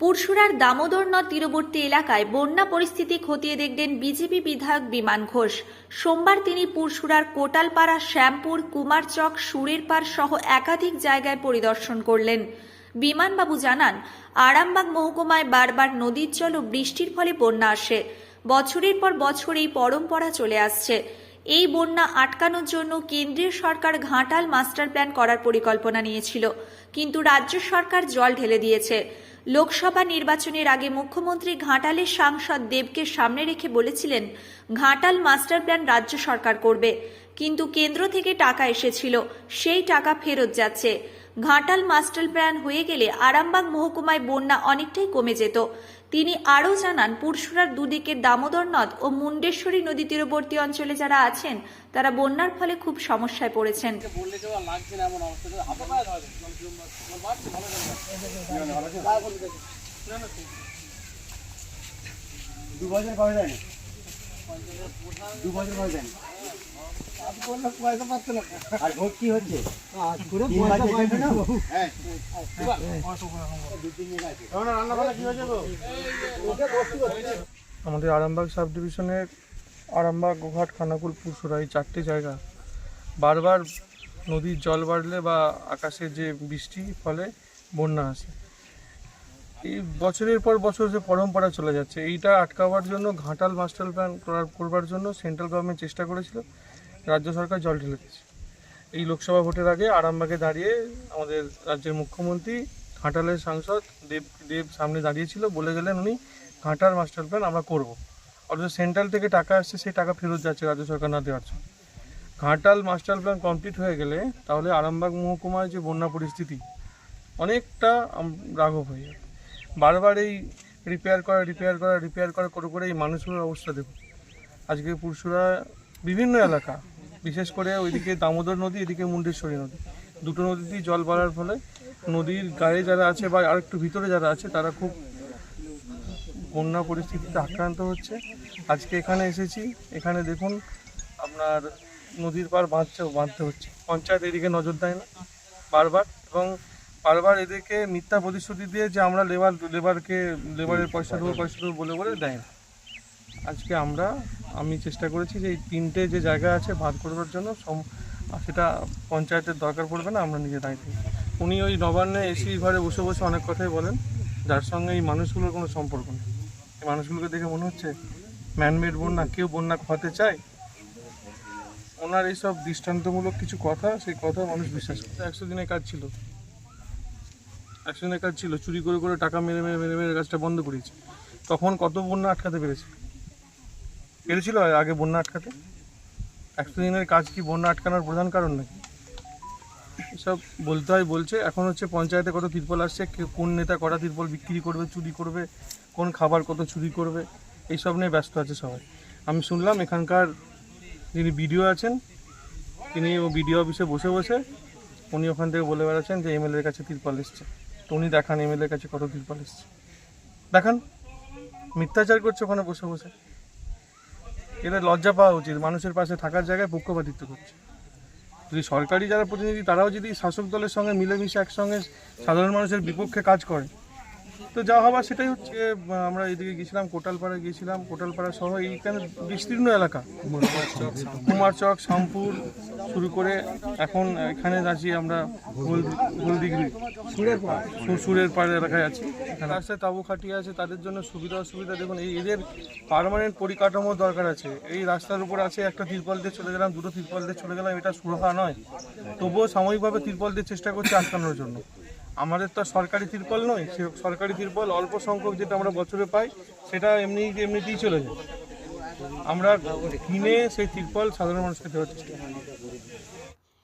পুরসুরার দামোদর নদ তীরবর্তী এলাকায় বন্যা পরিস্থিতি খতিয়ে দেখলেন বিজেপি বিধায়ক বিমান ঘোষ। সোমবার তিনি পুরসুরার কোটালপাড়া, শ্যামপুর, কুমারচক, সুরেরপাড় সহ একাধিক জায়গায় পরিদর্শন করলেন। বিমানবাবু জানান, আরামবাগ মহকুমায় বারবার নদীর জল ও বৃষ্টির ফলে বন্যা আসে। বছরের পর বছর এই পরম্পরা চলে আসছে। এই বন্যা আটকানোর জন্য কেন্দ্রীয় সরকার ঘাটাল মাস্টার প্ল্যান করার পরিকল্পনা নিয়েছিল। কিন্তু রাজ্য সরকার জল ঢেলে দিয়েছে। লোকসভা নির্বাচনের আগে মুখ্যমন্ত্রী ঘাটালের সাংসদ দেবকে সামনে রেখে বলেছিলেন, ঘাটাল মাস্টার প্ল্যান রাজ্য সরকার করবে। কিন্তু কেন্দ্র থেকে টাকা এসেছিল, সেই টাকা ফেরত যাচ্ছে। ঘাটাল মাস্টার প্ল্যান হয়ে গেলে আরামবাগ মহকুমায় বন্যা অনেকটাই কমে যেত। তিনি আরও জানান পুরসুরার দুদিকের দামোদর নদ ও মুন্ডেশ্বরী নদী তীরবর্তী অঞ্চলে যারা আছেন তারা বন্যার ফলে খুব সমস্যায় পড়েছেন। দু বছর দু বছর আমাদের আরামবাগ সাব ডিভিশনের আরামবাগ, গোঘাট, খানাকুল, পুরসুরা, এই চারটে জায়গা। বারবার নদীর জল বাড়লে বা আকাশে যে বৃষ্টি ফলে বন্যা আসে। এই বছরের পর বছর যে পরম্পরা চলে যাচ্ছে, এইটা আটকাবার জন্য, ঘাটাল মাস্টার প্ল্যান করার করবার জন্য সেন্ট্রাল গভর্নমেন্ট চেষ্টা করেছিল। রাজ্য সরকার জল ঢেলে দিয়েছে। এই লোকসভা ভোটের আগে আরামবাগে দাঁড়িয়ে আমাদের রাজ্যের মুখ্যমন্ত্রী, ঘাটালের সাংসদ দেব দেব সামনে দাঁড়িয়েছিল, বলে গেলেন উনি ঘাটাল মাস্টার প্ল্যান আমরা করব। অথচ সেন্ট্রাল থেকে টাকা আসছে, সেই টাকা ফেরত যাচ্ছে রাজ্য সরকার না দেওয়ার জন্য। ঘাটাল মাস্টার প্ল্যান কমপ্লিট হয়ে গেলে তাহলে আরামবাগ মহকুমায় যে বন্যা পরিস্থিতি, অনেকটা রাঘব হয়ে যাবে। বারবার এই রিপেয়ার করা রিপেয়ার করা রিপেয়ার করা, করে করে এই মানুষগুলোর অবস্থা দেখুন। আজকে পুরসুরা বিভিন্ন এলাকা, বিশেষ করে ওইদিকে দামোদর নদী, এদিকে মুন্ডেশ্বরী নদী। দুটো নদীতেই জল বাড়ার ফলে নদীর গায়ে যারা আছে বা আরেকটু ভিতরে যারা আছে, তারা খুব বন্যা পরিস্থিতিতে আক্রান্ত হচ্ছে। আজকে এখানে এসেছি, এখানে দেখুন আপনার নদীর পার বাঁধছে, বাঁধতে হচ্ছে। পঞ্চায়েত এদিকে নজর দেয় না, বারবার। এবং বারবার এদেরকে মিথ্যা প্রতিশ্রুতি দিয়ে যে আমরা লেবার, লেবারকে, লেবারের পয়সা দেবো পয়সা দেবো বলে বলে দেয় না। আজকে আমরা, আমি চেষ্টা করেছি যে এই তিনটে যে জায়গা আছে ভাগ করবার জন্য সেটা পঞ্চায়েতের দরকার পড়বে না, আমরা নিজে দাঁড়িয়ে। উনি ওই নবান্নে এসি ঘরে বসে বসে অনেক কথাই বলেন, যার সঙ্গে এই মানুষগুলোর কোনো সম্পর্ক নেই। এই মানুষগুলোকে দেখে মনে হচ্ছে ম্যানমেড বন্যা, কেউ বন্যা হতে চায়? ওনার এইসব দৃষ্টান্তমূলক কিছু কথা, সেই কথা মানুষ বিশ্বাস করে একশো দিনের কাজ ছিল। একশো দিনের কাজ ছিল, চুরি করে করে টাকা মেরে মেরে মেরে মেরে কাজটা বন্ধ করেছে তখন কত বন্যা আটকাতে পেরেছে? পেরেছিল আগে বন্যা আটকাতে? একশো দিনের কাজ কি বন্যা আটকানোর প্রধান কারণ নাকি? এসব বলতে হয়, বলছে, এখন হচ্ছে পঞ্চায়েতে কত তিরপল আসছে কোন নেতা কটা তিরপল বিক্রি করবে, চুরি করবে, কোন খাবার কত চুরি করবে, এইসব নিয়ে ব্যস্ত আছে সবাই। আমি শুনলাম এখানকার যিনি বিডিও আছেন, তিনি বিডিও অফিসে বসে বসে উনি ওখান থেকে বলে বেড়াচ্ছেন যে এমএলএর কাছে তিরপল এসছে। তো উনি দেখান এমএলএর কাছে কত তিরপল এসছে। দেখান। মিথ্যাচার করছে ওখানে বসে বসে। এদের লজ্জা পাওয়া উচিত। মানুষের পাশে থাকার জায়গায় পক্ষপাতিত্ব করছে। যদি সরকারি যারা প্রতিনিধি, তারাও যদি শাসক দলের সঙ্গে মিলেমিশে একসঙ্গে সাধারণ মানুষের বিপক্ষে কাজ করে তো যা হবার সেটাই হচ্ছে আমরা এদিকে গেছিলাম, কোটালপাড়া গিয়েছিলাম কোটালপাড়া সহ এইখানে বিস্তীর্ণ এলাকা। কুমারচক শামপুর শুরু করে এখন এখানে আছি আমরা হলদি হলদিগিরি সুরের পাড় এলাকায় আছি। রাস্তায় তাবু খাটিয়ে আছে, তাদের জন্য সুবিধা অসুবিধা, দেখুন, এই এদের পার্মানেন্ট পরিকাঠামো দরকার আছে। এই রাস্তার উপর আছে একটা তিরপল দিয়ে চলে গেলাম, দুটো তিরপল দিয়ে চলে গেলাম, এটা সুরক্ষা নয়। তবুও সাময়িকভাবে তিরপল দিয়ে চেষ্টা করছে আটকানোর জন্য। আমাদের তো সরকারি তিরপল নয়, সে সরকারি তিরপল অল্প সংখ্যক যেটা আমরা বছরে পাই, সেটা এমনি এমনিতেই চলে যায়। আমরা কিনে সেই তিরপল সাধারণ মানুষকে দেওয়ার চেষ্টা করি